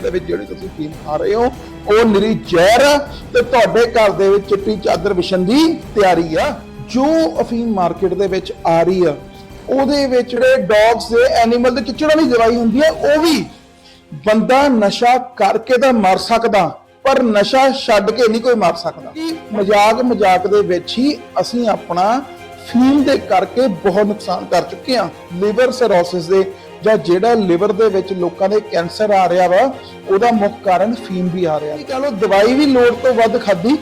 ਦੇ ਵਿੱਚ ਜਿਹੜੀ ਤੁਸੀਂ ਫੀਮ ਖਾ ਰਹੇ ਹੋ, ਉਹ ਨਿਰੀ ਜ਼ਹਿਰ ਤੇ ਤੁਹਾਡੇ ਘਰ ਦੇ ਵਿੱਚ ਚਿੱਟੀ ਚਾਦਰ ਵਿਛਣ ਦੀ ਤਿਆਰੀ ਆ, ਜੋ ਅਫੀਮ ਮਾਰਕੀਟ ਦੇ ਵਿੱਚ ਆ ਰਹੀ ਆ। ਉਹਦੇ ਵਿੱਚ ਜਿਹੜੇ ਡੌਗਸ ਦੇ ਐਨੀਮਲ ਦੇ ਚਿੱਚੜਾਂ ਦੀ ਦਵਾਈ ਹੁੰਦੀ ਆ, ਉਹ ਵੀ ਬੰਦਾ ਨਸ਼ਾ ਕਰਕੇ ਤਾਂ ਮਰ ਸਕਦਾ, ਪਰ ਨਸ਼ਾ ਛੱਡ ਕੇ ਨਹੀਂ ਕੋਈ ਮਰ ਸਕਦਾ। ਮਜ਼ਾਕ ਮਜ਼ਾਕ ਦੇ ਵਿੱਚ ਹੀ ਅਸੀਂ ਆਪਣਾ ਫੀਮ ਦੇ ਕਰਕੇ ਬਹੁਤ ਨੁਕਸਾਨ ਕਰ ਚੁੱਕੇ ਹਾਂ। ਲਿਵਰ ਸਰੋਸਿਸ ਦੇ ਜਾਂ ਜਿਹੜਾ ਲਿਵਰ ਦੇ ਵਿੱਚ ਲੋਕਾਂ ਦੇ ਕੈਂਸਰ ਆ ਰਿਹਾ ਵਾ, ਉਹਦਾ ਮੁੱਖ ਕਾਰਨ ਫੀਮ ਵੀ ਆ ਰਿਹਾ। ਕਹ ਲੋ ਦਵਾਈ ਵੀ ਲੋੜ ਤੋਂ ਵੱਧ ਖਾਦੀ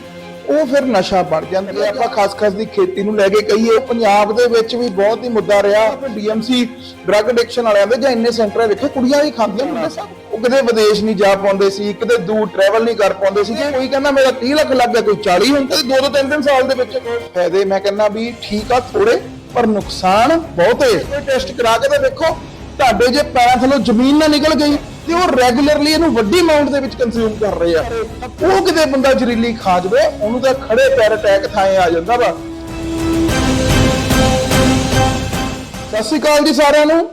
ਉਹ ਫਿਰ ਨਸ਼ਾ ਬਣ ਜਾਂਦਾ ਜੇ ਆਪਾਂ ਖਾਸ-ਖਾਸ ਦੀ ਖੇਤੀ ਨੂੰ ਲੈ ਕੇ ਕਹੀਏ, ਪੰਜਾਬ ਦੇ ਵਿੱਚ ਵੀ ਬਹੁਤ ਹੀ ਮੁੱਦਾ ਰਿਹਾ। ਡੀਐਮਸੀ ਡਰੱਗ ਐਡਿਕਸ਼ਨ ਵਾਲਿਆਂ ਦੇ, ਜਾਂ ਇੰਨੇ ਸੈਂਟਰ ਵੇਖੇ, ਕੁੜੀਆਂ ਵੀ ਖਾਂਦੀਆਂ ਮੁੰਡੇ ਸਭ। ਉਹ ਕਿਤੇ ਵਿਦੇਸ਼ ਨਹੀਂ ਜਾ ਪਾਉਂਦੇ ਸੀ, ਕਿਤੇ ਦੂਰ ਟਰੈਵਲ ਨਹੀਂ ਕਰ ਪਾਉਂਦੇ ਸੀ। ਕੋਈ ਕਹਿੰਦਾ, ਮੇਰਾ 30 ਲੱਖ ਲੱਗ ਗਿਆ, ਕੋਈ 40 ਹੁਣ ਦੋ ਦੋ ਤਿੰਨ ਤਿੰਨ ਸਾਲ ਦੇ ਵਿੱਚ ਫਾਇਦੇ। ਮੈਂ ਕਹਿੰਦਾ ਵੀ ਠੀਕ ਆ ਥੋੜੇ ਪਰ ਨੁਕਸਾਨ ਬਹੁਤ ਹੈ ਟੈਸਟ ਕਰਾ ਕੇ ਤਾਂ ਦੇਖੋ ਤੁਹਾਡੇ ਜੇ ਪੈਰਾਂ ਥੱਲੋਂ ਜ਼ਮੀਨ ਨਾ ਨਿਕਲ ਗਈ ਤੇ ਉਹ ਰੈਗੂਲਰਲੀ ਇਹਨੂੰ ਵੱਡੀ ਅਮਾਉਂਟ ਦੇ ਵਿੱਚ ਕੰਜ਼ਿਊਮ ਕਰ ਰਹੇ ਆ। ਉਹ ਕਿਤੇ ਬੰਦਾ ਜ਼ਰੀਲੀ ਖਾ ਜਵੇ ਉਹਨੂੰ ਤਾਂ ਖੜੇ ਪੈਰ ਅਟੈਕ ਥਾਏ ਆ ਜਾਂਦਾ ਵਾ। ਸਤਿ ਸ਼੍ਰੀ ਅਕਾਲ ਜੀ ਸਾਰਿਆਂ ਨੂੰ।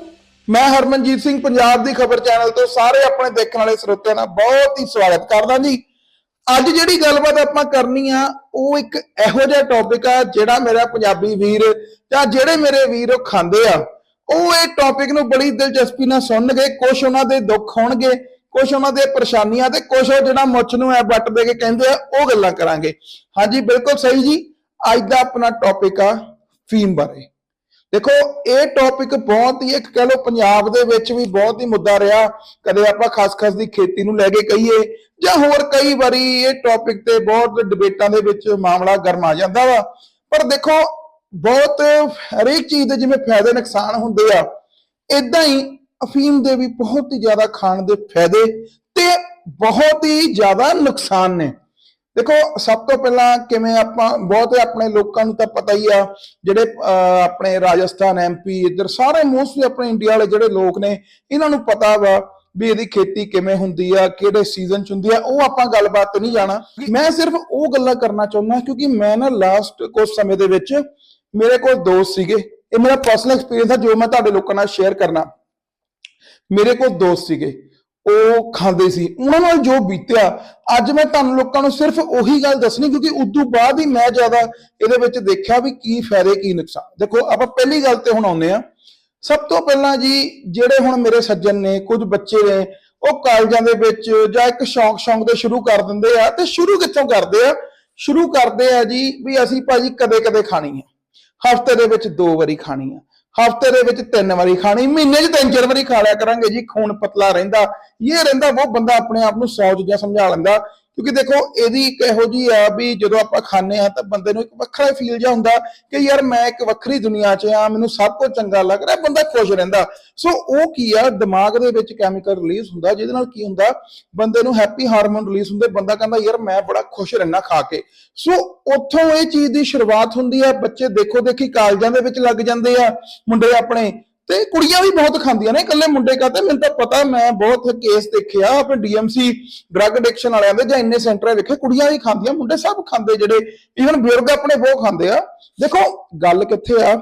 ਮੈਂ ਹਰਮਨਜੀਤ ਸਿੰਘ ਪੰਜਾਬ ਦੀ ਖਬਰ ਚੈਨਲ ਤੋਂ ਸਾਰੇ ਆਪਣੇ ਦੇਖਣ ਵਾਲੇ ਸਰੋਤਿਆਂ ਦਾ ਬਹੁਤ ਹੀ ਸਵਾਗਤ ਕਰਦਾ ਜੀ। ਅੱਜ ਜਿਹੜੀ ਗੱਲਬਾਤ ਆਪਾਂ ਕਰਨੀ ਆ ਉਹ ਇੱਕ ਇਹੋ ਜਿਹਾ ਟੌਪਿਕ ਆ ਜਿਹੜਾ ਮੇਰਾ ਪੰਜਾਬੀ ਵੀਰ ਜਾਂ ਜਿਹੜੇ ਮੇਰੇ ਵੀਰ ਉਹ ਖਾਂਦੇ ਆ। ਉਹ ਇਹ ਟੌਪਿਕ ਨੂੰ ਬੜੀ ਦਿਲਚਸਪੀ ਨਾਲ ਸੁਣਨਗੇ ਕੁਝ ਉਹਨਾਂ ਦੇ ਦੁੱਖ ਹੋਣਗੇ ਕੁਝ ਉਹਨਾਂ ਦੇ ਪਰੇਸ਼ਾਨੀਆਂ ਤੇ ਕੁਝ ਉਹ ਜਿਹੜਾ ਮੁੱਛ ਨੂੰ ਐ ਵੱਟ ਦੇ ਕੇ ਕਹਿੰਦੇ ਆ, ਉਹ ਗੱਲਾਂ ਕਰਾਂਗੇ। ਹਾਂਜੀ, ਬਿਲਕੁਲ ਸਹੀ ਜੀ। ਅੱਜ ਦਾ ਆਪਣਾ ਟੌਪਿਕ ਆ ਫੀਮ ਬਾਰੇ। ਦੇਖੋ, ਇਹ ਟੌਪਿਕ ਬਹੁਤ ਹੀ ਇੱਕ ਕਹਿ ਲਓ ਪੰਜਾਬ ਦੇ ਵਿੱਚ ਵੀ ਬਹੁਤ ਹੀ ਮੁੱਦਾ ਰਿਹਾ। ਕਦੇ ਆਪਾਂ ਖਾਸ-ਖਾਸ ਦੀ ਖੇਤੀ ਨੂੰ ਲੈ ਕੇ ਕਹੀਏ, ਜਾਂ ਹੋਰ ਕਈ ਵਾਰੀ ਇਹ ਟੌਪਿਕ ਤੇ ਬਹੁਤ ਡਿਬੇਟਾਂ ਦੇ ਵਿੱਚ ਮਾਮਲਾ ਗਰਮਾ ਜਾਂਦਾ ਵਾ। ਪਰ ਦੇਖੋ ਬਹੁਤ ਹਰੇਕ ਚੀਜ਼ ਦੇ ਜਿਵੇਂ ਫਾਇਦੇ ਨੁਕਸਾਨ ਹੁੰਦੇ ਆ ਇਦਾਂ ਹੀ ਅਫੀਮ ਦੇ ਵੀ ਬਹੁਤ ਹੀ ਜ਼ਿਆਦਾ ਖਾਣ ਦੇ ਫਾਇਦੇ ਤੇ ਬਹੁਤ ਹੀ ਜ਼ਿਆਦਾ ਨੁਕਸਾਨ ਨੇ। ਦੇਖੋ, ਸਭ ਤੋਂ ਪਹਿਲਾਂ ਕਿਵੇਂ ਆਪਾਂ ਬਹੁਤ ਆਪਣੇ ਲੋਕਾਂ ਨੂੰ ਤਾਂ ਪਤਾ ਹੀ ਆ, ਜਿਹੜੇ ਆਪਣੇ ਰਾਜਸਥਾਨ ਐਮਪੀ ਇੱਧਰ ਸਾਰੇ ਮੋਸਟਲੀ ਆਪਣੇ ਇੰਡੀਆ ਵਾਲੇ ਜਿਹੜੇ ਲੋਕ ਨੇ, ਇਹਨਾਂ ਨੂੰ ਪਤਾ ਵਾ ਵੀ ਇਹਦੀ ਖੇਤੀ ਕਿਵੇਂ ਹੁੰਦੀ ਆ, ਕਿਹੜੇ ਸੀਜ਼ਨ ਚ ਹੁੰਦੀ ਆ, ਉਹ ਆਪਾਂ ਗੱਲਬਾਤ ਤੇ ਨਹੀਂ ਜਾਣਾ। ਮੈਂ ਸਿਰਫ ਉਹ ਗੱਲਾਂ ਕਰਨਾ ਚਾਹੁੰਦਾ ਕਿਉਂਕਿ ਮੈਂ ਨਾ ਲਾਸਟ ਕੁਝ ਸਮੇਂ ਦੇ ਵਿੱਚ ਮੇਰੇ ਕੋਲ ਦੋਸਤ ਸੀਗੇ। ਇਹ ਮੇਰਾ ਪਰਸਨਲ ਐਕਸਪੀਰੀਅੰਸ ਆ, ਜੋ ਮੈਂ ਤੁਹਾਡੇ ਲੋਕਾਂ ਨਾਲ ਸ਼ੇਅਰ ਕਰਨਾ। ਮੇਰੇ ਕੋਲ ਦੋਸਤ ਸੀਗੇ। ਉਹ ਖਾਂਦੇ ਸੀ। ਉਹਨਾਂ ਨਾਲ ਜੋ ਬੀਤਿਆ, ਅੱਜ ਮੈਂ ਤੁਹਾਨੂੰ ਲੋਕਾਂ ਨੂੰ ਸਿਰਫ ਉਹੀ ਗੱਲ ਦੱਸਣੀ, ਕਿਉਂਕਿ ਉਦੋਂ ਬਾਅਦ ਹੀ ਮੈਂ ਜ਼ਿਆਦਾ ਇਹਦੇ ਵਿੱਚ ਦੇਖਿਆ ਵੀ ਕੀ ਫਾਇਦੇ, ਕੀ ਨੁਕਸਾਨ। ਦੇਖੋ, ਆਪਾਂ ਪਹਿਲੀ ਗੱਲ ਤੇ ਹੁਣ ਆਉਂਦੇ ਆ ਸਭ ਤੋਂ ਪਹਿਲਾਂ ਜੀ, ਜਿਹੜੇ ਹੁਣ ਮੇਰੇ ਸੱਜਣ ਨੇ, ਕੁਝ ਬੱਚੇ ਨੇ, ਉਹ ਕਾਲਜਾਂ ਦੇ ਵਿੱਚ ਜਾਂ ਇੱਕ ਸ਼ੌਂਕ ਸ਼ੌਂਕ ਦੇ ਸ਼ੁਰੂ ਕਰ ਦਿੰਦੇ ਆ। ਤੇ ਸ਼ੁਰੂ ਕਿੱਥੋਂ ਕਰਦੇ ਆ? ਸ਼ੁਰੂ ਕਰਦੇ ਆ ਜੀ ਵੀ ਅਸੀਂ ਭਾਜੀ ਕਦੇ ਕਦੇ ਖਾਣੀ ਹੈ। ਹਫ਼ਤੇ ਦੇ ਵਿੱਚ ਦੋ ਵਾਰੀ ਖਾਣੀ ਆ। ਹਫ਼ਤੇ ਦੇ ਵਿੱਚ ਤਿੰਨ ਵਾਰੀ ਖਾਣੀ, ਮਹੀਨੇ 'ਚ ਤਿੰਨ ਚਾਰ ਵਾਰੀ ਖਾ ਲਿਆ ਕਰਾਂਗੇ ਜੀ, ਖੂਨ ਪਤਲਾ ਰਹਿੰਦਾ, ਇਹ ਰਹਿੰਦਾ, ਉਹ ਬੰਦਾ ਆਪਣੇ ਆਪ ਨੂੰ ਸੌ ਚੀਜ਼ਾਂ ਸਮਝਾ ਲੈਂਦਾ ਕਿਉਂਕਿ ਦੇਖੋ ਇਹਦੀ ਇੱਕ ਇਹੋ ਜੀ ਆ ਵੀ ਜਦੋਂ ਆਪਾਂ ਖਾਂਦੇ ਆ ਤਾਂ ਬੰਦੇ ਨੂੰ ਇੱਕ ਵੱਖਰਾ ਫੀਲ ਜਿਹਾ ਹੁੰਦਾ ਕਿ ਯਾਰ ਮੈਂ ਇੱਕ ਵੱਖਰੀ ਦੁਨੀਆ 'ਚ ਆ, ਮੈਨੂੰ ਸਭ ਕੁਝ ਚੰਗਾ ਲੱਗ ਰਿਹਾ, ਬੰਦਾ ਖੁਸ਼ ਰਹਿੰਦਾ। ਸੋ ਉਹ ਕੀ ਆ, ਦਿਮਾਗ ਦੇ ਵਿੱਚ ਕੈਮੀਕਲ ਰਿਲੀਜ਼ ਹੁੰਦਾ, ਜਿਹਦੇ ਨਾਲ ਕੀ ਹੁੰਦਾ, ਬੰਦੇ ਨੂੰ ਹੈਪੀ ਹਾਰਮੋਨ ਰਿਲੀਜ਼ ਹੁੰਦੇ, ਬੰਦਾ ਕਹਿੰਦਾ, ਯਾਰ ਮੈਂ ਬੜਾ ਖੁਸ਼ ਰਹਿਣਾ ਖਾ ਕੇ। ਸੋ ਉੱਥੋਂ ਇਹ ਚੀਜ਼ ਦੀ ਸ਼ੁਰੂਆਤ ਹੁੰਦੀ ਆ, ਬੱਚੇ ਦੇਖੋ ਦੇਖੀ ਕਾਲਜਾਂ ਦੇ ਵਿੱਚ ਲੱਗ ਜਾਂਦੇ ਆ, ਮੁੰਡੇ ਆਪਣੇ ਤੇ ਕੁੜੀਆਂ ਵੀ ਬਹੁਤ ਖਾਂਦੀਆਂ ਨੇ, ਇਕੱਲੇ ਮੁੰਡੇ ਕਾਤੇ ਮੈਨੂੰ ਤਾਂ ਪਤਾ, ਮੈਂ ਬਹੁਤ ਕੇਸ ਦੇਖਿਆ, ਆਪਣੇ ਡੀਐਮਸੀ ਡਰੱਗ ਐਡਿਕਸ਼ਨ ਵਾਲਿਆਂ ਦੇ, ਜਾਂ ਇੰਨੇ ਸੈਂਟਰ ਵੇਖੇ ਕੁੜੀਆਂ ਵੀ ਖਾਂਦੀਆਂ, ਮੁੰਡੇ ਸਭ ਖਾਂਦੇ ਜਿਹੜੇ ਈਵਨ ਬਜ਼ੁਰਗ ਆਪਣੇ ਬਹੁਤ ਖਾਂਦੇ ਆ। ਦੇਖੋ, ਗੱਲ ਕਿੱਥੇ ਆ?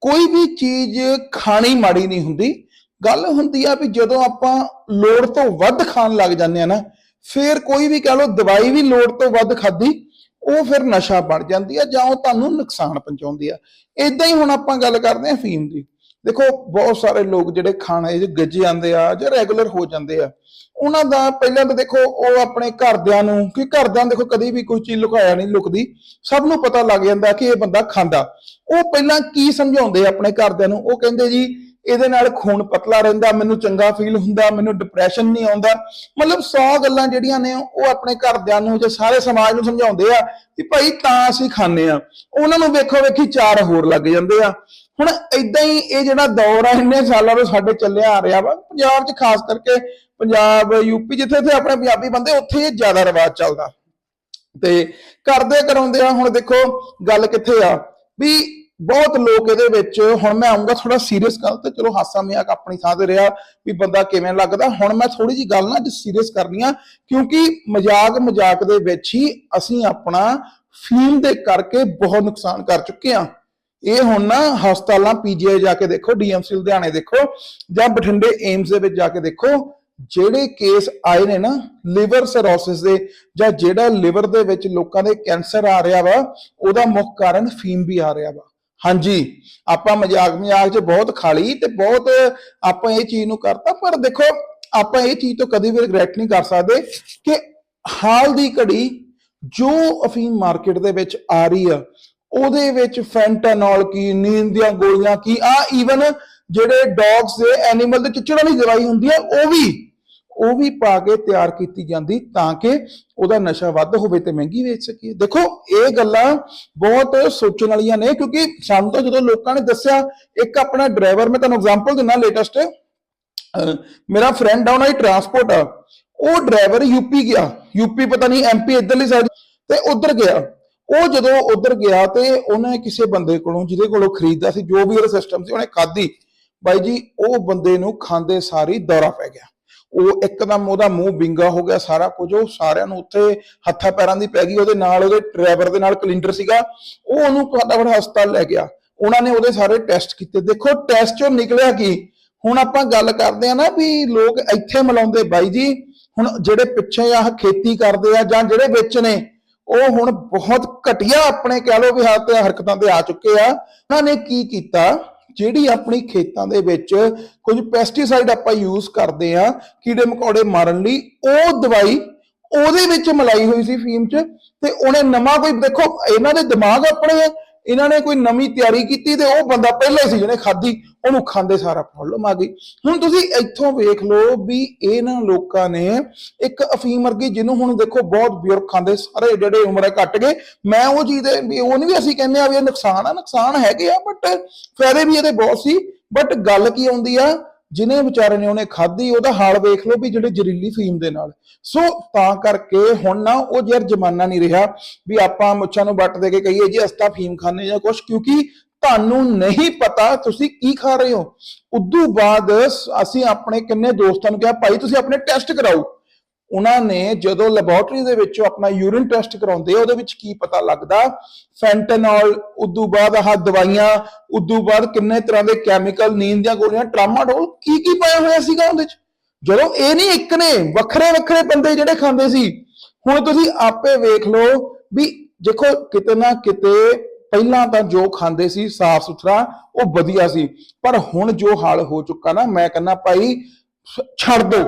ਕੋਈ ਵੀ ਚੀਜ਼ ਖਾਣੀ ਮਾੜੀ ਨਹੀਂ ਹੁੰਦੀ। ਗੱਲ ਹੁੰਦੀ ਆ ਵੀ ਜਦੋਂ ਆਪਾਂ ਲੋੜ ਤੋਂ ਵੱਧ ਖਾਣ ਲੱਗ ਜਾਂਦੇ ਆ ਨਾ, ਫਿਰ ਕੋਈ ਵੀ ਕਹ ਲਓ ਦਵਾਈ ਵੀ ਲੋੜ ਤੋਂ ਵੱਧ ਖਾਦੀ ਉਹ ਫਿਰ ਨਸ਼ਾ ਬਣ ਜਾਂਦੀ ਆ ਜਾਂ ਉਹ ਤੁਹਾਨੂੰ ਨੁਕਸਾਨ ਪਹੁੰਚਾਉਂਦੀ ਆ। ਇਦਾਂ ਹੀ ਹੁਣ ਆਪਾਂ ਗੱਲ ਕਰਦੇ ਆ ਫੀਮ ਦੀ। ਦੇਖੋ, ਬਹੁਤ ਸਾਰੇ ਲੋਕ ਜਿਹੜੇ ਖਾਣੇ 'ਚ ਗੱਜ ਜਾਂਦੇ ਆ ਜਾਂ ਰੈਗੂਲਰ ਹੋ ਜਾਂਦੇ ਆ, ਉਹਨਾਂ ਦਾ ਪਹਿਲਾਂ ਤਾਂ ਦੇਖੋ, ਉਹ ਆਪਣੇ ਘਰਦਿਆਂ ਨੂੰ, ਕਿ ਘਰਦਿਆਂ ਦੇਖੋ, ਕਦੀ ਵੀ ਕੋਈ ਚੀਜ਼ ਲੁਕਾਇਆ ਨਹੀਂ ਲੁਕਦੀ, ਸਭ ਨੂੰ ਪਤਾ ਲੱਗ ਜਾਂਦਾ ਕਿ ਇਹ ਬੰਦਾ ਖਾਂਦਾ। ਉਹ ਪਹਿਲਾਂ ਕੀ ਸਮਝਾਉਂਦੇ ਆਪਣੇ ਘਰਦਿਆਂ ਨੂੰ? ਉਹ ਕਹਿੰਦੇ ਜੀ ਇਹਦੇ ਨਾਲ ਖੂਨ ਪਤਲਾ ਰਹਿੰਦਾ, ਮੈਨੂੰ ਚੰਗਾ ਫੀਲ ਹੁੰਦਾ, ਮੈਨੂੰ ਡਿਪਰੈਸ਼ਨ ਨਹੀਂ ਆਉਂਦਾ। ਮਤਲਬ 100 ਗੱਲਾਂ ਜਿਹੜੀਆਂ ਨੇ, ਉਹ ਆਪਣੇ ਘਰਦਿਆਂ ਨੂੰ ਜਾਂ ਸਾਰੇ ਸਮਾਜ ਨੂੰ ਸਮਝਾਉਂਦੇ ਆ ਕਿ ਭਾਈ ਤਾਂ ਅਸੀਂ ਖਾਂਦੇ ਆ। ਉਹਨਾਂ ਨੂੰ ਵੇਖੋ ਵੇਖੀ ਚਾਰ ਹੋਰ ਲੱਗ ਜਾਂਦੇ ਆ। ਹੁਣ ਇਦਾਂ ਹੀ ਇਹ ਜਿਹੜਾ ਦੌਰ ਆ, ਇੰਨੇ ਸਾਲਾਂ ਤੋਂ ਸਾਡੇ ਚੱਲਿਆ ਆ ਰਿਹਾ ਵਾ। ਪੰਜਾਬ 'ਚ ਖਾਸ ਕਰਕੇ ਪੰਜਾਬ ਯੂਪੀ ਜਿੱਥੇ ਇੱਥੇ ਆਪਣੇ ਪੰਜਾਬੀ ਬੰਦੇ, ਉੱਥੇ ਇਹ ਜ਼ਿਆਦਾ ਰਿਵਾਜ ਚੱਲਦਾ। ਤੇ ਕਰਦੇ ਕਰਾਉਂਦੇ ਆ, ਹੁਣ ਦੇਖੋ ਗੱਲ ਕਿੱਥੇ ਆ? ਵੀ ਬਹੁਤ ਲੋਕ ਇਹਦੇ ਵਿੱਚ, ਹੁਣ ਮੈਂ ਆਉਂਗਾ ਥੋੜਾ ਸੀਰੀਅਸ ਗੱਲ ਤੇ, ਚਲੋ ਹਾਸਾ ਮਜ਼ਾਕ ਆਪਣੀ ਥਾਂ ਤੇ ਰਿਹਾ ਵੀ ਬੰਦਾ ਕਿਵੇਂ ਲੱਗਦਾ। ਹੁਣ ਮੈਂ ਥੋੜੀ ਜੀ ਗੱਲ ਨਾ ਅੱਜ ਸੀਰੀਅਸ ਕਰਨੀ ਆ, ਕਿਉਂਕਿ ਮਜ਼ਾਕ ਮਜ਼ਾਕ ਦੇ ਵਿੱਚ ਹੀ ਅਸੀਂ ਆਪਣਾ ਫੀਮ ਦੇ ਕਰਕੇ ਬਹੁਤ ਨੁਕਸਾਨ ਕਰ ਚੁੱਕੇ ਆ। ਇਹ ਹੁਣ ਨਾ ਹਸਪਤਾਲਾਂ ਪੀਜੀਆਈ ਜਾ ਕੇ ਦੇਖੋ ਡੀਐਮਸੀ ਲੁਧਿਆਣੇ ਦੇਖੋ, ਜਾਂ ਬਠਿੰਡੇ ਏਮਸ ਦੇ ਵਿੱਚ ਜਾ ਕੇ ਦੇਖੋ, ਜਿਹੜੇ ਕੇਸ ਆਏ ਨੇ ਨਾ ਲਿਵਰ ਸਰੋਸਿਸ ਦੇ, ਜਾਂ ਜਿਹੜਾ ਲਿਵਰ ਦੇ ਵਿੱਚ ਲੋਕਾਂ ਦੇ ਕੈਂਸਰ ਆ ਰਿਹਾ ਵਾ, ਉਹਦਾ ਮੁੱਖ ਕਾਰਨ ਫੀਮ ਵੀ ਆ ਰਿਹਾ ਵਾ। ਹਾਂਜੀ, ਆਪਾਂ ਮਜ਼ਾਕ ਮਜ਼ਾਕ 'ਚ ਬਹੁਤ ਖਾਲੀ ਤੇ ਬਹੁਤ ਆਪਾਂ ਇਹ ਚੀਜ਼ ਨੂੰ ਕਰਤਾ, ਪਰ ਦੇਖੋ, ਆਪਾਂ ਇਹ ਚੀਜ਼ ਤੋਂ ਕਦੇ ਵੀ ਰਿਗਰੈਟ ਨਹੀਂ ਕਰ ਸਕਦੇ ਕਿ ਹਾਲ ਦੀ ਘੜੀ ਜੋ ਅਫੀਮ ਮਾਰਕੀਟ ਦੇ ਵਿੱਚ ਆ ਰਹੀ ਆ, ਉਹਦੇ ਵਿੱਚ ਫੈਂਟਾਨੋਲ ਕੀ, ਨੀਂਦ ਦੀਆਂ ਗੋਲੀਆਂ ਕੀ, ਆ ਈਵਨ ਜਿਹੜੇ ਡੌਗਸ ਦੇ ਐਨੀਮਲ ਦੇ ਚਿੱਚੜ ਦੀ ਦਵਾਈ ਹੁੰਦੀ ਆ, ਉਹ ਵੀ ਉਹ ਵੀ ਪਾ ਕੇ ਤਿਆਰ ਕੀਤੀ ਜਾਂਦੀ ਤਾਂ ਕਿ ਉਹਦਾ ਨਸ਼ਾ ਵੱਧ ਹੋਵੇ ਤੇ ਮਹਿੰਗੀ ਵੇਚ ਸਕੀਏ। ਦੇਖੋ, ਇਹ ਗੱਲਾਂ ਬਹੁਤ ਸੋਚਣ ਵਾਲੀਆਂ ਨੇ ਕਿਉਂਕਿ ਸਾਨੂੰ ਤਾਂ ਜਦੋਂ ਲੋਕਾਂ ਨੇ ਦੱਸਿਆ, ਇੱਕ ਆਪਣਾ ਡਰਾਈਵਰ, ਮੈਂ ਤੁਹਾਨੂੰ ਐਗਜ਼ਾਮਪਲ ਦਿੰਦਾ ਲੇਟੈਸਟ ਮੇਰਾ ਫਰੈਂਡ ਆ ਉਹਨਾਂ ਦੀ ਟਰਾਂਸਪੋਰਟ ਆ। ਉਹ ਡਰਾਈਵਰ ਯੂਪੀ ਗਿਆ। ਯੂਪੀ ਪਤਾ ਨਹੀਂ ਐਮਪੀ ਇਧਰਲੀ ਸਾਈਡ ਤੇ ਉਧਰ ਗਿਆ। ਉਹ ਜਦੋਂ ਉਧਰ ਗਿਆ ਤੇ ਉਹਨੇ ਕਿਸੇ ਬੰਦੇ ਕੋਲੋਂ, ਜਿਹਦੇ ਕੋਲੋਂ ਖਰੀਦਦਾ ਸੀ, ਜੋ ਵੀ ਉਹਦਾ ਸਿਸਟਮ ਸੀ, ਉਹਨੇ ਖਾਧੀ। ਬਾਈ ਜੀ, ਉਹ ਬੰਦੇ ਨੂੰ ਖਾਂਦੇ ਸਾਰੀ ਦੌਰਾ ਪੈ ਗਿਆ। ਉਹ ਇੱਕਦਮ ਉਹਦਾ ਮੂੰਹ ਵਿੰਗਾ ਹੋ ਗਿਆ ਸਾਰਾ ਕੁਝ, ਉਹ ਸਾਰਿਆਂ ਨੂੰ ਉੱਥੇ ਹੱਥਾਂ ਪੈਰਾਂ ਦੀ ਪੈ ਗਈ, ਉਹਦੇ ਨਾਲ ਉਹਦੇ ਡਰਾਈਵਰ ਦੇ ਨਾਲ ਕਲਿੰਡਰ ਸੀਗਾ, ਉਹ ਉਹਨੂੰ ਫਟਾਫਟ ਹਸਪਤਾਲ ਲੈ ਗਿਆ। ਉਹਨਾਂ ਨੇ ਉਹਦੇ ਸਾਰੇ ਟੈਸਟ ਕੀਤੇ। ਦੇਖੋ ਟੈਸਟ ਚੋਂ ਨਿਕਲਿਆ ਕੀ? ਹੁਣ ਆਪਾਂ ਗੱਲ ਕਰਦੇ ਆ ਨਾ ਵੀ ਲੋਕ ਇੱਥੇ ਮਿਲਾਉਂਦੇ, ਬਾਈ ਜੀ, ਹੁਣ ਜਿਹੜੇ ਪਿੱਛੇ ਆ ਖੇਤੀ ਕਰਦੇ ਆ ਜਾਂ ਜਿਹੜੇ ਵਿੱਚ ਨੇ, ਉਹ ਹੁਣ ਬਹੁਤ ਘਟੀਆ ਆਪਣੇ ਕਹਿ ਲੋ ਵੀ ਹੱਥ ਹਰਕਤਾਂ ਤੇ ਆ ਚੁੱਕੇ ਆ। ਉਹਨਾਂ ਨੇ ਕੀ ਕੀਤਾ? ਜਿਹੜੀ ਆਪਣੀ ਖੇਤਾਂ ਦੇ ਵਿੱਚ ਕੁਝ ਪੈਸਟੀਸਾਈਡ ਆਪਾਂ ਯੂਜ਼ ਕਰਦੇ ਆ ਕੀੜੇ ਮਕੌੜੇ ਮਾਰਨ ਲਈ, ਉਹ ਦਵਾਈ ਉਹਦੇ ਵਿੱਚ ਮਲਾਈ ਹੋਈ ਸੀ ਫੀਮ 'ਚ ਤੇ ਉਹਨੇ ਨਵਾਂ ਕੋਈ, ਦੇਖੋ, ਇਹਨਾਂ ਦੇ ਦਿਮਾਗ ਆਪਣੇ ਆ ਇਹਨਾਂ ਨੇ ਕੋਈ ਨਵੀਂ ਤਿਆਰੀ ਕੀਤੀ ਤੇ ਉਹ ਬੰਦਾ ਪਹਿਲਾਂ ਸੀ ਜਿਹਨੇ ਖਾਧੀ, ਉਹਨੂੰ ਖਾਂਦੇ ਸਾਰਾ ਪ੍ਰੋਬਲਮ ਆ ਗਈ। ਹੁਣ ਤੁਸੀਂ ਇੱਥੋਂ ਵੇਖ ਲਓ ਵੀ ਇਹਨਾਂ ਲੋਕਾਂ ਨੇ ਇੱਕ ਅਫੀਮ ਵਰਗੀ ਜਿਹਨੂੰ ਹੁਣ ਦੇਖੋ ਬਹੁਤ ਬਜ਼ੁਰਗ ਖਾਂਦੇ, ਸਾਰੇ ਜਿਹੜੇ ਉਮਰ ਹੈ ਘਟ ਗਏ, ਮੈਂ ਉਹ ਚੀਜ਼ ਦੇ ਵੀ ਉਹ ਨਹੀਂ ਵੀ ਅਸੀਂ ਕਹਿੰਦੇ ਆ ਵੀ ਇਹ ਨੁਕਸਾਨ ਆ, ਨੁਕਸਾਨ ਹੈਗੇ ਆ ਬਟ ਫਾਇਦੇ ਵੀ ਇਹਦੇ ਬਹੁਤ ਸੀ ਬਟ ਗੱਲ ਕੀ ਆਉਂਦੀ ਆ ਜਿਹਨੇ ਵਿਚਾਰੇ ਨੇ ਉਹਨੇ ਖਾਧੀ, ਉਹਦਾ ਹਾਲ ਵੇਖ ਲਓ ਵੀ ਜਿਹੜੇ ਜ਼ਹਿਰੀਲੀ ਫੀਮ ਦੇ ਨਾਲ। ਸੋ ਤਾਂ ਕਰਕੇ ਹੁਣ ਨਾ ਉਹ ਯਾਰ ਜ਼ਮਾਨਾ ਨਹੀਂ ਰਿਹਾ ਵੀ ਆਪਾਂ ਮੁੱਛਾਂ ਨੂੰ ਵੱਟ ਦੇ ਕੇ ਕਹੀਏ ਜੀ ਅਸਤਾ ਫੀਮ ਖਾਣੇ ਜਾਂ ਕੁਝ ਕਿਉਂਕਿ ਤੁਹਾਨੂੰ ਨਹੀਂ ਪਤਾ ਤੁਸੀਂ ਕੀ ਖਾ ਰਹੇ ਹੋ। ਉਦੋਂ ਬਾਅਦ ਅਸੀਂ ਆਪਣੇ ਕਿੰਨੇ ਦੋਸਤਾਂ ਨੂੰ ਕਿਹਾ, ਭਾਈ, ਤੁਸੀਂ ਆਪਣੇ ਟੈਸਟ ਕਰਾਓ। ਉਹਨਾਂ ਨੇ ਜਦੋਂ ਲੈਬੋਰੇਟਰੀ ਦੇ ਵਿੱਚੋਂ ਆਪਣਾ ਯੂਰਿਨ ਟੈਸਟ ਕਰਾਉਂਦੇ ਉਹਦੇ ਵਿੱਚ ਕੀ ਪਤਾ ਲੱਗਦਾ? ਫੈਂਟਨੋਲ ਉਦੋਂ ਬਾਅਦ ਆਹ ਦਵਾਈਆਂ ਉਦੋਂ ਬਾਅਦ ਕਿੰਨੇ ਤਰ੍ਹਾਂ ਦੇ ਕੈਮੀਕਲ ਨੀਂਦ ਦੀਆਂ ਗੋਲੀਆਂ ਟਰਾਮਾਡੋਲ ਕੀ ਕੀ ਪਾਇਆ ਹੋਇਆ ਸੀਗਾ ਉਹਦੇ ਵਿੱਚ? ਜਦੋਂ ਇਹ ਨਹੀਂ ਇੱਕ ਨੇ, ਵੱਖਰੇ ਵੱਖਰੇ ਬੰਦੇ ਜਿਹੜੇ ਖਾਂਦੇ ਸੀ। ਹੁਣ ਤੁਸੀਂ ਆਪੇ ਵੇਖ ਲਓ ਵੀ ਦੇਖੋ, ਕਿਤੇ ਨਾ ਕਿਤੇ ਪਹਿਲਾਂ ਤਾਂ ਜੋ ਖਾਂਦੇ ਸੀ, ਸਾਫ਼ ਸੁਥਰਾ, ਉਹ ਵਧੀਆ ਸੀ। ਪਰ ਹੁਣ ਜੋ ਹਾਲ ਹੋ ਚੁੱਕਾ ਨਾ, ਮੈਂ ਕਹਿੰਦਾ ਭਾਈ ਛੱਡ ਦੋ।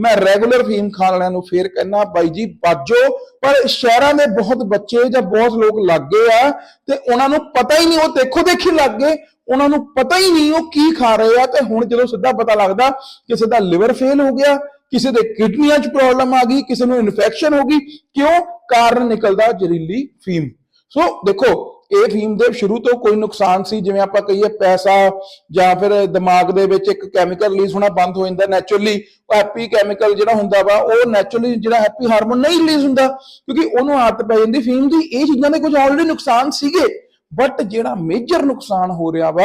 ਮੈਂ ਰੈਗੂਲਰ ਫੀਮ ਖਾਣ ਵਾਲਿਆਂ ਨੂੰ ਫੇਰ ਕਹਿੰਦਾ, ਬਾਈ ਜੀ, ਬਾਜੋ। ਪਰ ਸ਼ਹਿਰਾਂ ਦੇ ਬਹੁਤ ਬੱਚੇ ਜਾਂ ਬਹੁਤ ਲੋਕ ਲੱਗ ਗਏ ਆ ਤੇ ਉਹਨਾਂ ਨੂੰ ਪਤਾ ਹੀ ਨਹੀਂ, ਉਹ ਦੇਖੋ ਦੇਖੀ ਲੱਗ ਗਏ। ਉਹਨਾਂ ਨੂੰ ਪਤਾ ਹੀ ਨਹੀਂ ਉਹ ਕੀ ਖਾ ਰਹੇ ਆ। ਤੇ ਹੁਣ ਜਦੋਂ ਸਿੱਧਾ ਪਤਾ ਲੱਗਦਾ ਕਿਸੇ ਦਾ ਲਿਵਰ ਫੇਲ ਹੋ ਗਿਆ, ਕਿਸੇ ਦੇ ਕਿਡਨੀਆਂ 'ਚ ਪ੍ਰੋਬਲਮ ਆ ਗਈ, ਕਿਸੇ ਨੂੰ ਇਨਫੈਕਸ਼ਨ ਹੋ ਗਈ, ਕਿਉਂ ਕਾਰਨ ਨਿਕਲਦਾ ਜ਼ਹਿਰੀਲੀ ਫੀਮ ਸੋ ਦੇਖੋ ਇਹ ਫੀਮ ਦੇ ਸ਼ੁਰੂ ਤੋਂ ਕੋਈ ਨੁਕਸਾਨ ਸੀ, ਜਿਵੇਂ ਆਪਾਂ ਕਹੀਏ ਪੈਸਾ ਜਾਂ ਫਿਰ ਦਿਮਾਗ ਦੇ ਵਿੱਚ ਇੱਕ ਕੈਮੀਕਲ ਰਿਲੀਜ਼ ਹੋਣਾ ਬੰਦ ਹੋ ਜਾਂਦਾ ਨੈਚੁਰਲੀ ਹੈਪੀ ਕੈਮੀਕਲ ਜਿਹੜਾ ਹੁੰਦਾ ਵਾ, ਉਹ ਨੈਚੁਰਲੀ ਜਿਹੜਾ ਹੈਪੀ ਹਾਰਮੋਨ ਨਹੀਂ ਰਿਲੀਜ਼ ਹੁੰਦਾ, ਕਿਉਂਕਿ ਉਹਨੂੰ ਆਦਤ ਪੈ ਜਾਂਦੀ ਫੀਮ ਦੀ। ਇਹ ਚੀਜ਼ਾਂ ਦੇ ਕੁਝ ਆਲਰੇਡੀ ਨੁਕਸਾਨ ਸੀਗੇ ਬਟ ਜਿਹੜਾ ਮੇਜਰ ਨੁਕਸਾਨ ਹੋ ਰਿਹਾ ਵਾ,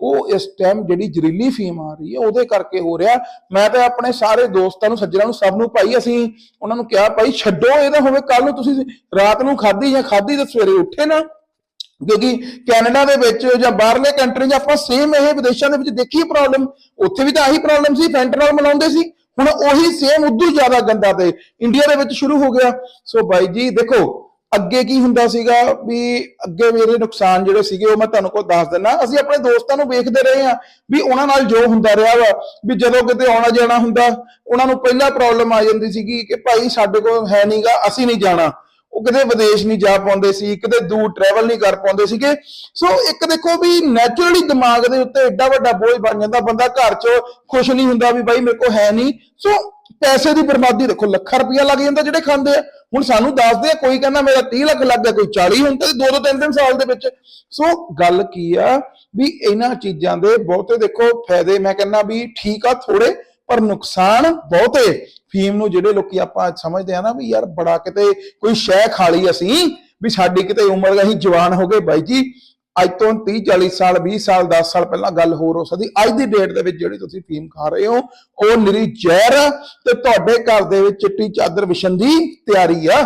ਉਹ ਇਸ ਟਾਈਮ ਜਿਹੜੀ ਜ਼ਹਿਰੀਲੀ ਫੀਮ ਆ ਰਹੀ ਹੈ, ਉਹਦੇ ਕਰਕੇ ਹੋ ਰਿਹਾ। ਮੈਂ ਤਾਂ ਆਪਣੇ ਸਾਰੇ ਦੋਸਤਾਂ ਨੂੰ, ਸੱਜਣਾਂ ਨੂੰ, ਸਭ ਨੂੰ ਭਾਈ, ਅਸੀਂ ਉਹਨਾਂ ਨੂੰ ਕਿਹਾ, ਭਾਈ, ਛੱਡੋ ਇਹਦਾ ਹੋਵੇ ਕੱਲ ਨੂੰ ਤੁਸੀਂ ਰਾਤ ਨੂੰ ਖਾਧੀ ਜਾਂ ਖਾਧੀ ਤੇ ਸਵੇਰੇ ਉੱਠੇ ਨਾ। ਕਿਉਂਕਿ ਕੈਨੇਡਾ ਦੇ ਵਿੱਚ ਜਾਂ ਬਾਹਰਲੇ ਕੰਟਰੀ 'ਚ ਆਪਾਂ ਸੇਮ ਇਹ ਵਿਦੇਸ਼ਾਂ ਦੇ ਵਿੱਚ ਦੇਖੀ ਪ੍ਰੋਬਲਮ ਉੱਥੇ ਵੀ ਤਾਂ ਆਹੀ ਪ੍ਰੋਬਲਮ ਸੀ ਫੈਂਟਨਲ ਮਿਲਾਉਂਦੇ ਸੀ, ਹੁਣ ਉਹੀ ਸੇਮ ਉਦੋਂ ਜ਼ਿਆਦਾ ਗੰਦਾ ਤੇ ਇੰਡੀਆ ਦੇ ਵਿੱਚ ਸ਼ੁਰੂ ਹੋ ਗਿਆ। ਸੋ ਬਾਈ ਜੀ, ਦੇਖੋ, ਅੱਗੇ ਕੀ ਹੁੰਦਾ ਸੀਗਾ ਵੀ ਅੱਗੇ ਮੇਰੇ ਨੁਕਸਾਨ ਜਿਹੜੇ ਸੀਗੇ ਉਹ ਮੈਂ ਤੁਹਾਨੂੰ ਕੋਲ ਦੱਸ ਦਿੰਦਾ। ਅਸੀਂ ਆਪਣੇ ਦੋਸਤਾਂ ਨੂੰ ਵੇਖਦੇ ਰਹੇ ਆ ਵੀ ਉਹਨਾਂ ਨਾਲ ਜੋ ਹੁੰਦਾ ਰਿਹਾ ਵਾ, ਵੀ ਜਦੋਂ ਕਿਤੇ ਆਉਣਾ ਜਾਣਾ ਹੁੰਦਾ, ਉਹਨਾਂ ਨੂੰ ਪਹਿਲਾਂ ਪ੍ਰੋਬਲਮ ਆ ਜਾਂਦੀ ਸੀਗੀ ਕਿ ਭਾਈ ਸਾਡੇ ਕੋਲ ਹੈ ਨਹੀਂਗਾ ਅਸੀਂ ਨਹੀਂ ਜਾਣਾ। ਉਹ ਕਿਤੇ ਵਿਦੇਸ਼ ਨਹੀਂ ਜਾ ਪਾਉਂਦੇ ਸੀ, ਕਿਤੇ ਦੂਰ ਟਰੈਵਲ ਨਹੀਂ ਕਰ ਪਾਉਂਦੇ ਸੀਗੇ। ਸੋ ਇੱਕ ਦੇਖੋ ਵੀ ਨੈਚੁਰਲੀ ਦਿਮਾਗ ਦੇ ਉੱਤੇ ਐਡਾ ਵੱਡਾ ਬੋਝ ਬਣ ਜਾਂਦਾ, ਬੰਦਾ ਘਰ 'ਚ ਖੁਸ਼ ਨਹੀਂ ਹੁੰਦਾ ਵੀ ਬਾਈ ਮੇਰੇ ਕੋਲ ਹੈ ਨਹੀਂ। ਸੋ ਪੈਸੇ ਦੀ ਬਰਬਾਦੀ ਦੇਖੋ, ਲੱਖਾਂ ਰੁਪਇਆ ਲੱਗ ਜਾਂਦਾ ਜਿਹੜੇ ਖਾਂਦੇ ਆ। ਹੁਣ ਸਾਨੂੰ ਦੱਸਦੇ ਆ, ਕੋਈ ਕਹਿੰਦਾ ਮੇਰਾ 30 ਲੱਖ ਲੱਗ ਗਿਆ, ਕੋਈ 40 ਹੁਣ ਤੇ ਦੋ ਦੋ ਤਿੰਨ ਤਿੰਨ ਸਾਲ ਦੇ ਵਿੱਚ। ਸੋ ਗੱਲ ਕੀ ਆ ਵੀ ਇਹਨਾਂ ਚੀਜ਼ਾਂ ਦੇ ਬਹੁਤੇ ਦੇਖੋ ਫਾਇਦੇ, ਮੈਂ ਕਹਿੰਦਾ ਵੀ ਠੀਕ ਆ ਥੋੜੇ ਪਰ ਨੁਕਸਾਨ ਬਹੁਤੇ ਫੀਮ ਨੂੰ ਜਿਹੜੇ ਲੋਕੀ ਆਪਾਂ ਸਮਝਦੇ ਆ ਨਾ ਵੀ ਯਾਰ ਬੜਾ ਕਿਤੇ ਕੋਈ ਸ਼ੈ ਖਾ ਲਈ ਅਸੀਂ, ਵੀ ਸਾਡੀ ਕਿਤੇ ਉਮਰ ਅਸੀਂ ਜਵਾਨ ਹੋ ਗਏ ਬਾਈ ਜੀ, ਅੱਜ ਤੋਂ 30 40 ਸਾਲ 20 ਸਾਲ 10 ਸਾਲ ਪਹਿਲਾਂ ਗੱਲ ਹੋਰ ਹੋ ਸਕਦੀ। ਅੱਜ ਦੀ ਡੇਟ ਦੇ ਵਿੱਚ ਜਿਹੜੀ ਤੁਸੀਂ ਫੀਮ ਖਾ ਰਹੇ ਹੋ, ਉਹ ਨਿਰੀ ਜ਼ਹਿਰ ਆ ਤੇ ਤੁਹਾਡੇ ਘਰ ਦੇ ਵਿੱਚ ਚਿੱਟੀ ਚਾਦਰ ਵਿਛਣ ਦੀ ਤਿਆਰੀ ਆ।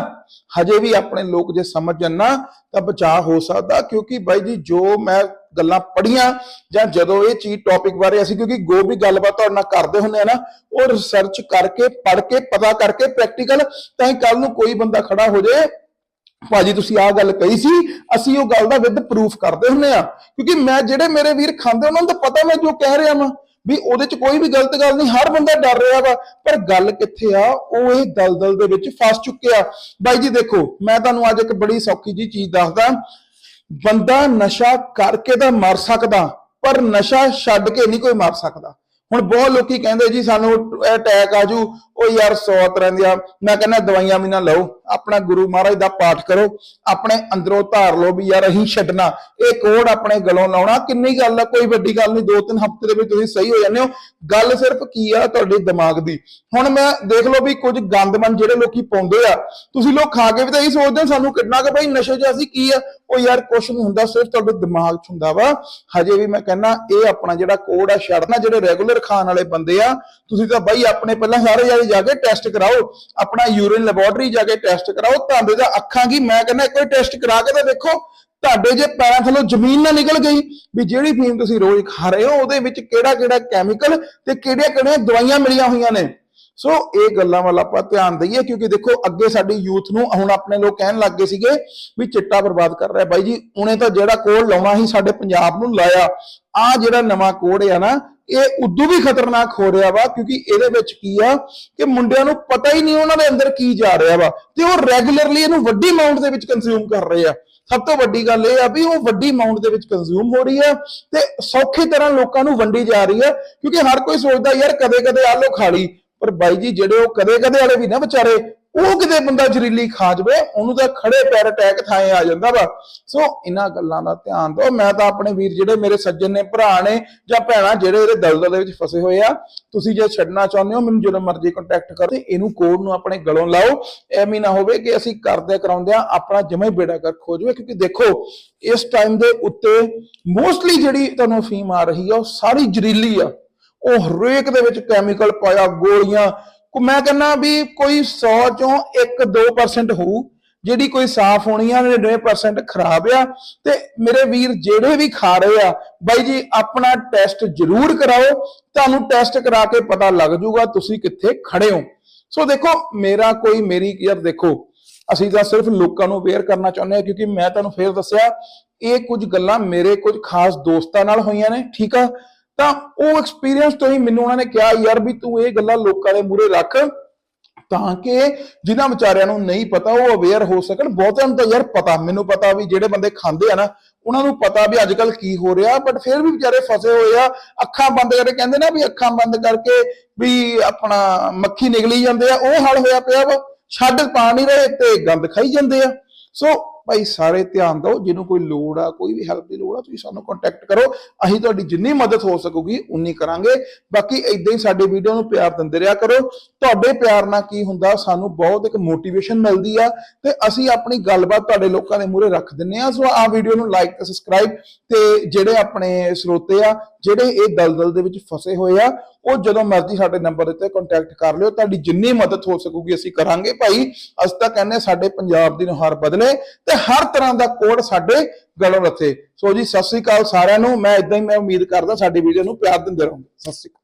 ਹਜੇ ਵੀ ਆਪਣੇ ਲੋਕ ਜੇ ਸਮਝ ਨਾ, ਤਾਂ ਬਚਾਅ ਹੋ ਸਕਦਾ, ਕਿਉਂਕਿ ਬਾਈ ਜੀ ਜੋ ਮੈਂ ਗੱਲਾਂ ਪੜੀਆਂ ਜਾਂ ਜਦੋਂ ਇਹ ਚੀਜ਼ ਟੌਪਿਕ ਬਾਰੇ ਅਸੀਂ ਕਿਉਂਕਿ ਗੋ ਵੀ ਗੱਲਬਾਤ ਤੁਹਾਡੇ ਨਾਲ ਕਰਦੇ ਹੁੰਦੇ ਆ ਨਾ, ਉਹ ਰਿਸਰਚ ਕਰਕੇ, ਪੜ੍ਹ ਕੇ, ਪਤਾ ਕਰਕੇ ਪ੍ਰੈਕਟੀਕਲ ਤਾਂ ਕੱਲ ਨੂੰ ਕੋਈ ਬੰਦਾ ਖੜਾ ਹੋ ਜਾਏ, ਭਾਜੀ, ਤੁਸੀਂ ਆਹ ਗੱਲ ਕਹੀ ਸੀ, ਅਸੀਂ ਉਹ ਗੱਲ ਦਾ ਵਿਦ ਪ੍ਰੂਫ ਕਰਦੇ ਹੁੰਨੇ ਆ। ਕਿਉਂਕਿ ਮੈਂ ਜਿਹੜੇ ਮੇਰੇ ਵੀਰ ਖਾਂਦੇ, ਉਹਨਾਂ ਨੂੰ ਤਾਂ ਪਤਾ ਮੈਂ ਜੋ ਕਹਿ ਰਿਹਾ ਵਾਂ, ਵੀ ਉਹਦੇ ਚ ਕੋਈ ਵੀ ਗਲਤ ਗੱਲ ਨਹੀਂ, ਹਰ ਬੰਦਾ ਡਰ ਰਿਹਾ ਵਾ। ਪਰ ਗੱਲ ਕਿੱਥੇ ਆ? ਉਹ ਇਹ ਦਲਦਲ ਦੇ ਵਿੱਚ ਫਸ ਚੁੱਕਿਆ। ਬਾਈ ਜੀ, ਦੇਖੋ, ਮੈਂ ਤੁਹਾਨੂੰ ਅੱਜ ਇੱਕ ਬੜੀ ਸੌਖੀ ਜੀ ਚੀਜ਼ ਦੱਸਦਾ। ਬੰਦਾ ਨਸ਼ਾ ਕਰਕੇ ਤਾਂ ਮਰ ਸਕਦਾ, ਪਰ ਨਸ਼ਾ ਛੱਡ ਕੇ ਨਹੀਂ ਕੋਈ ਮਰ ਸਕਦਾ। ਹੁਣ ਬਹੁਤ ਲੋਕੀ ਕਹਿੰਦੇ ਜੀ, ਸਾਨੂੰ ਅਟੈਕ ਆਜੂ ਉਹ ਯਾਰ 100 ਤਰ੍ਹਾਂ ਦੀਆਂ, ਮੈਂ ਕਹਿੰਦਾ ਦਵਾਈਆਂ ਵੀ ਨਾ ਲਓ, ਆਪਣਾ ਗੁਰੂ ਮਹਾਰਾਜ ਦਾ ਪਾਠ ਕਰੋ, ਆਪਣੇ ਅੰਦਰੋਂ ਧਾਰ ਲਓ ਵੀ ਯਾਰ ਅਸੀਂ ਛੱਡਣਾ, ਇਹ ਕੋੜ ਆਪਣੇ ਗਲੋਂ ਲਾਉਣਾ, ਕਿੰਨੀ ਗੱਲ ਆ, ਕੋਈ ਵੱਡੀ ਗੱਲ ਨਹੀਂ, ਦੋ ਤਿੰਨ ਹਫ਼ਤੇ ਦੇ ਵਿੱਚ ਤੁਸੀਂ ਸਹੀ ਹੋ ਜਾਂਦੇ ਹੋ, ਗੱਲ ਸਿਰਫ ਕੀ ਆ ਤੁਹਾਡੇ ਦਿਮਾਗ ਦੀ। ਹੁਣ ਮੈਂ ਦੇਖ ਲਓ ਵੀ ਕੁਝ ਗੰਦਮਨ ਜਿਹੜੇ ਲੋਕੀ ਪਾਉਂਦੇ ਆ, ਤੁਸੀਂ ਲੋਕ ਖਾ ਕੇ ਵੀ ਤਾਂ ਇਹ ਸੋਚਦੇ ਸਾਨੂੰ ਕਿੰਨਾ ਕਿ ਭਾਈ ਨਸ਼ੇ 'ਚ ਅਸੀਂ ਕੀ ਆ? ਉਹ ਯਾਰ ਕੁਝ ਨਹੀਂ ਹੁੰਦਾ, ਸਿਰਫ ਤੁਹਾਡੇ ਦਿਮਾਗ 'ਚ ਹੁੰਦਾ ਵਾ। ਹਜੇ ਵੀ ਮੈਂ ਕਹਿੰਦਾ, ਇਹ ਆਪਣਾ ਜਿਹੜਾ ਕੋਡ ਆ, ਛੱਡਣਾ, ਜਿਹੜੇ ਰੈਗੂਲਰ ਖਾਣ ਵਾਲੇ ਬੰਦੇ ਆ, ਤੁਸੀਂ ਤਾਂ ਬਾਈ ਆਪਣੇ ਪਹਿਲਾਂ ਸਾਰੇ ਜਾਣੇ ਜਾ ਕੇ ਟੈਸਟ ਕਰਾਓ, ਆਪਣਾ ਯੂਰਿਨ ਲੈਬੋਰਟਰੀ ਜਾ ਕੇ ਟੈਸਟ ਕਰਾਓ, ਤੁਹਾਡੇ ਦਾ ਅੱਖਾਂ ਕੀ, ਮੈਂ ਕਹਿੰਦਾ ਇੱਕ ਵਾਰ ਟੈਸਟ ਕਰਾ ਕੇ ਤਾਂ ਦੇਖੋ, ਤੁਹਾਡੇ ਜੇ ਪੈਰਾਂ ਥੱਲੋਂ ਜ਼ਮੀਨ ਨਾ ਨਿਕਲ ਗਈ, ਵੀ ਜਿਹੜੀ ਫੀਮ ਤੁਸੀਂ ਰੋਜ਼ ਖਾ ਰਹੇ ਹੋ, ਉਹਦੇ ਵਿੱਚ ਕਿਹੜਾ ਕਿਹੜਾ ਕੈਮੀਕਲ ਤੇ ਕਿਹੜੀਆਂ ਕਿਹੜੀਆਂ ਦਵਾਈਆਂ ਮਿਲੀਆਂ ਹੋਈਆਂ ਨੇ। ਸੋ ਇਹ ਗੱਲਾਂ ਵੱਲ ਆਪਾਂ ਧਿਆਨ ਦਈਏ, ਕਿਉਂਕਿ ਦੇਖੋ, ਅੱਗੇ ਸਾਡੀ ਯੂਥ ਨੂੰ, ਹੁਣ ਆਪਣੇ ਲੋਕ ਕਹਿਣ ਲੱਗ ਗਏ ਸੀਗੇ ਵੀ ਚਿੱਟਾ ਬਰਬਾਦ ਕਰ ਰਿਹਾ। ਬਾਈ ਜੀ, ਉਹਨੇ ਤਾਂ ਜਿਹੜਾ ਕੋਡ ਲਾਉਣਾ ਸੀ, ਸਾਡੇ ਪੰਜਾਬ ਨੂੰ ਲਾਇਆ। ਆ ਜਿਹੜਾ ਨਵਾਂ ਕੋਡ ਆ ਨਾ ਇਹ ਉਦੋਂ ਵੀ ਖਤਰਨਾਕ ਹੋ ਰਿਹਾ ਵਾ, ਕਿਉਂਕਿ ਇਹਦੇ ਵਿੱਚ ਕੀ ਆ ਕਿ ਮੁੰਡਿਆਂ ਨੂੰ ਪਤਾ ਹੀ ਨਹੀਂ ਉਹਨਾਂ ਦੇ ਅੰਦਰ ਕੀ ਜਾ ਰਿਹਾ ਵਾ ਤੇ ਉਹ ਰੈਗੂਲਰਲੀ ਇਹਨੂੰ ਵੱਡੀ ਅਮਾਉਂਟ ਦੇ ਵਿੱਚ ਕੰਜ਼ਿਊਮ ਕਰ ਰਹੇ ਆ। ਸਭ ਤੋਂ ਵੱਡੀ ਗੱਲ ਇਹ ਆ ਵੀ ਉਹ ਵੱਡੀ ਅਮਾਉਂਟ ਦੇ ਵਿੱਚ ਕੰਜ਼ਿਊਮ ਹੋ ਰਹੀ ਹੈ ਤੇ ਸੌਖੀ ਤਰ੍ਹਾਂ ਲੋਕਾਂ ਨੂੰ ਵੰਡੀ ਜਾ ਰਹੀ ਹੈ ਕਿਉਂਕਿ ਹਰ ਕੋਈ ਸੋਚਦਾ ਯਾਰ ਕਦੇ-ਕਦੇ ਆ ਲੋ ਖਾ ਲਈ, ਪਰ ਬਾਈ ਜੀ, ਜਿਹੜੇ ਉਹ ਕਦੇ-ਕਦੇ ਵਾਲੇ ਵੀ ਨਾ ਵਿਚਾਰੇ ਉਹ ਕਿਤੇ ਬੰਦਾ ਜ਼ਰੀਲੀ ਖਾ ਜਵੇ, ਉਹਨੂੰ ਤਾਂ ਖੜੇ ਪੈਰ ਅਟੈਕ ਥਾਏ ਆ ਜਾਂਦਾ ਵਾ। ਸੋ ਇਹਨਾਂ ਗੱਲਾਂ ਦਾ ਧਿਆਨ ਦਿਓ। ਮੈਂ ਤਾਂ ਆਪਣੇ ਵੀਰ ਜਿਹੜੇ ਮੇਰੇ ਸੱਜਣ ਨੇ, ਭਰਾ ਨੇ ਜਾਂ ਭੈਣਾਂ ਜਿਹੜੇ ਇਹਦੇ ਦਲਦਲ ਦੇ ਵਿੱਚ ਫਸੇ ਹੋਏ ਆ, ਤੁਸੀਂ ਜੇ ਛੱਡਣਾ ਚਾਹੁੰਦੇ ਹੋ, ਮੈਨੂੰ ਜਦੋਂ ਮਰਜ਼ੀ ਕੰਟੈਕਟ ਕਰੋ ਤੇ ਇਹਨੂੰ ਕੋਡ ਨੂੰ ਆਪਣੇ ਗਲੋਂ ਲਾਓ। ਐਵੇਂ ਨਾ ਹੋਵੇ ਕਿ ਅਸੀਂ ਕਰਦੇ ਕਰਾਉਂਦੇ ਆ, ਆਪਣਾ ਜਮਾ ਹੀ ਬੇੜਾ ਕਰ ਖੋ ਜਾਵੇ। ਕਿਉਂਕਿ ਦੇਖੋ, ਇਸ ਟਾਈਮ ਦੇ ਉੱਤੇ ਮੋਸਟਲੀ ਜਿਹੜੀ ਤੁਹਾਨੂੰ ਫੀਮ ਆ ਰਹੀ ਆ, ਉਹ ਸਾਰੀ ਜ਼ਰੀਲੀ ਆ। ਉਹ ਹਰੇਕ ਦੇ ਵਿੱਚ ਕੈਮੀਕਲ ਪਾਇਆ, ਗੋਲੀਆਂ ਮੈਂ ਕਹਿੰਦਾ ਵੀ ਕੋਈ 100 ਚੋਂ 1-2% ਹੋਊ, ਜਿਹੜੀ ਕੋਈ ਸਾਫ਼ ਹੋਣੀ ਆ 99% ਖਰਾਬ ਆ। ਤੇ ਮੇਰੇ ਵੀਰ ਜਿਹੜੇ ਵੀ ਖਾ ਰਹੇ ਆ, ਬਾਈ ਜੀ, ਆਪਣਾ ਟੈਸਟ ਜ਼ਰੂਰ ਕਰਾਓ, ਤੁਹਾਨੂੰ ਟੈਸਟ ਕਰਾ ਕੇ ਪਤਾ ਲੱਗ ਜਾਊਗਾ ਤੁਸੀਂ ਕਿੱਥੇ ਖੜੇ ਹੋ। ਸੋ ਦੇਖੋ, ਮੇਰਾ ਕੋਈ, ਮੇਰੀ ਯਾਰ ਦੇਖੋ, ਅਸੀਂ ਤਾਂ ਸਿਰਫ ਲੋਕਾਂ ਨੂੰ ਅਵੇਅਰ ਕਰਨਾ ਚਾਹੁੰਦੇ ਹਾਂ, ਕਿਉਂਕਿ ਮੈਂ ਤੁਹਾਨੂੰ ਫੇਰ ਦੱਸਿਆ, ਇਹ ਕੁਝ ਗੱਲਾਂ ਮੇਰੇ ਕੁਝ ਖਾਸ ਦੋਸਤਾਂ ਨਾਲ ਹੋਈਆਂ ਨੇ, ਠੀਕ ਆ? ਤਾਂ ਉਹ ਐਕਸਪੀਰੀਅੰਸ ਤੋਂ ਹੀ ਮੈਨੂੰ ਉਹਨਾਂ ਨੇ ਕਿਹਾ, ਯਾਰ ਵੀ ਤੂੰ ਇਹ ਗੱਲਾਂ ਲੋਕਾਂ ਦੇ ਮੂਹਰੇ ਰੱਖ ਤਾਂ ਕਿ ਜਿਨ੍ਹਾਂ ਵਿਚਾਰਿਆਂ ਨੂੰ ਨਹੀਂ ਪਤਾ ਉਹ ਅਵੇਅਰ ਹੋ ਸਕਣ। ਬਹੁਤਿਆਂ ਨੂੰ ਤਾਂ ਯਾਰ ਪਤਾ, ਮੈਨੂੰ ਪਤਾ ਵੀ ਜਿਹੜੇ ਬੰਦੇ ਖਾਂਦੇ ਆ ਨਾ, ਉਹਨਾਂ ਨੂੰ ਪਤਾ ਵੀ ਅੱਜ ਕੱਲ ਕੀ ਹੋ ਰਿਹਾ ਬਟ ਫਿਰ ਵੀ ਵਿਚਾਰੇ ਫਸੇ ਹੋਏ ਆ। ਅੱਖਾਂ ਬੰਦ ਕਰਕੇ ਕਹਿੰਦੇ ਨਾ ਵੀ ਅੱਖਾਂ ਬੰਦ ਕਰਕੇ ਵੀ ਆਪਣਾ ਮੱਖੀ ਨਿਕਲੀ ਜਾਂਦੇ ਆ, ਉਹ ਹਾਲ ਹੋਇਆ ਪਿਆ ਵਾ। ਛੱਡ ਪਾ ਨਹੀਂ ਰਹੇ ਤੇ ਗੰਦ ਖਾਈ ਜਾਂਦੇ ਆ। ਸੋ ਭਾਈ ਸਾਰੇ ਧਿਆਨ ਦਿਓ, ਜਿਹਨੂੰ ਕੋਈ ਲੋੜ ਆ, ਕੋਈ ਵੀ ਹੈਲਪ ਦੀ ਲੋੜ ਆ, ਤੁਸੀਂ ਸਾਨੂੰ ਕੰਟੈਕਟ ਕਰੋ। ਅਸੀਂ ਤੁਹਾਡੀ ਜਿੰਨੀ ਮਦਦ ਹੋ ਸਕੂਗੀ, ਉਨੀ ਕਰਾਂਗੇ। ਬਾਕੀ ਇਦਾਂ ਹੀ ਸਾਡੇ ਵੀਡੀਓ ਨੂੰ ਪਿਆਰ ਦਿੰਦੇ ਰਿਹਾ ਕਰੋ। ਤੁਹਾਡੇ ਪਿਆਰ ਨਾਲ ਕੀ ਹੁੰਦਾ, ਸਾਨੂੰ ਬਹੁਤ ਇੱਕ ਮੋਟੀਵੇਸ਼ਨ ਮਿਲਦੀ ਆ ਤੇ ਅਸੀਂ ਆਪਣੀ ਗੱਲਬਾਤ ਤੁਹਾਡੇ ਲੋਕਾਂ ਦੇ ਮੂਹਰੇ ਰੱਖ ਦਿੰਨੇ ਆ। ਸੋ ਆ ਵੀਡੀਓ ਨੂੰ ਲਾਈਕ ਤੇ ਸਬਸਕ੍ਰਾਈਬ ਤੇ ਜਿਹੜੇ ਆਪਣੇ ਸਰੋਤੇ ਆ, ਜਿਹੜੇ ਇਹ ਦਲਦਲ ਦੇ ਵਿੱਚ ਫਸੇ ਹੋਏ ਆ, ਉਹ ਜਦੋਂ ਮਰਜ਼ੀ ਸਾਡੇ ਨੰਬਰ ਉੱਤੇ ਕੰਟੈਕਟ ਕਰ ਲਿਓ। ਤੁਹਾਡੀ ਜਿੰਨੀ ਮਦਦ ਹੋ ਸਕੂਗੀ, ਅਸੀਂ ਕਰਾਂਗੇ ਭਾਈ। ਅਸੀਂ ਤਾਂ ਕਹਿੰਦੇ ਸਾਡੇ ਪੰਜਾਬ ਦੀ ਨੁਹਾਰ ਬਦਲੇ ਤੇ ਹਰ ਤਰ੍ਹਾਂ ਦਾ ਕੋਡ ਸਾਡੇ ਗਲੋਂ ਰੱਥੇ ਸੋ ਜੀ, ਸਤਿ ਸ੍ਰੀ ਅਕਾਲ ਸਾਰਿਆਂ ਨੂੰ। ਮੈਂ ਇਦਾਂ ਹੀ, ਮੈਂ ਉਮੀਦ ਕਰਦਾ ਸਾਡੀ ਵੀਡੀਓ ਨੂੰ ਪਿਆਰ ਦਿੰਦੇ ਰਹੋਗੇ। ਸਤਿ ਸ੍ਰੀ ਅਕਾਲ।